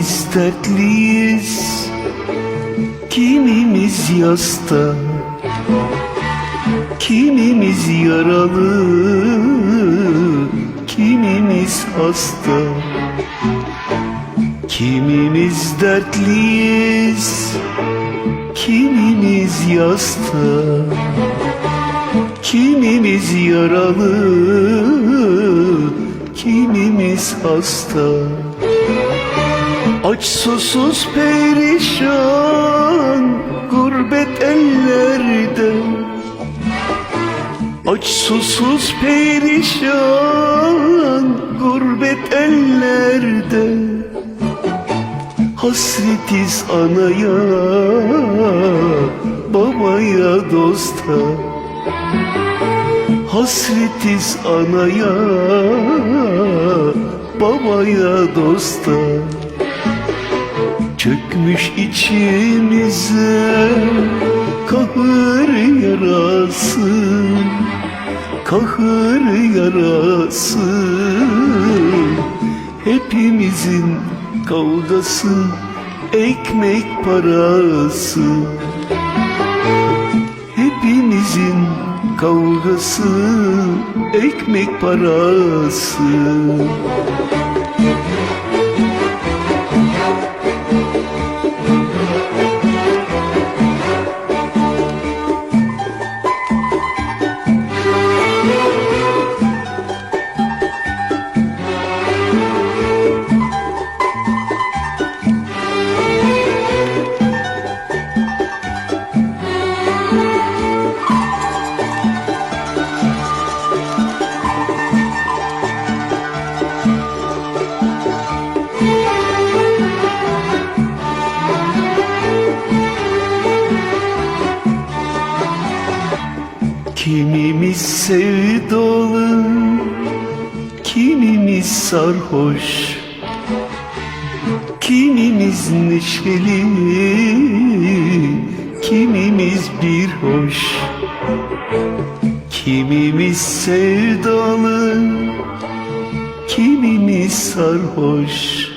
Kimimiz dertliyiz Kimimiz yasta Kimimiz yaralı Kimimiz hasta Kimimiz dertliyiz Kimimiz yasta Kimimiz yaralı Kimimiz hasta Aç susuz perişan gurbet ellerde. Aç susuz perişan gurbet ellerde. Hasretiz anaya babaya dosta. Hasretiz anaya babaya dosta Çökmüş içimize kahır yarası Kahır yarası. Hepimizin kavgası Ekmek parası. Hepimizin kavgası Ekmek parası Kimimiz sevdalı, kimimiz sarhoş, kimimiz neşeli, kimimiz bir hoş. Kimimiz sevdalı, kimimiz sarhoş,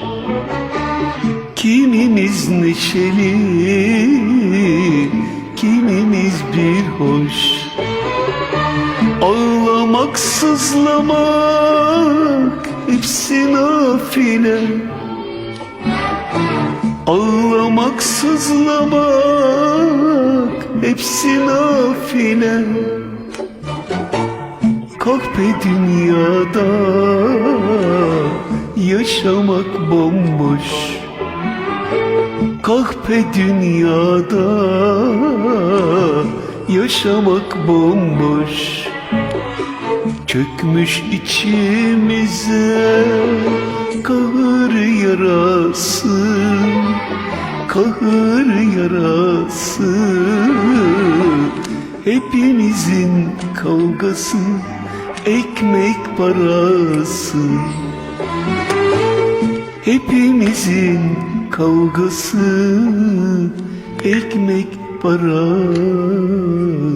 kimimiz neşeli, sızlamak hepsi nafile Ağlamak, sızlamak hepsi nafile Kahpe dünyada yaşamak bomboş. Kahpe dünyada yaşamak bomboş Çökmüş içimize kahır yarası Kahır yarası. Hepimizin kavgası Ekmek parası. Hepimizin kavgası Ekmek parası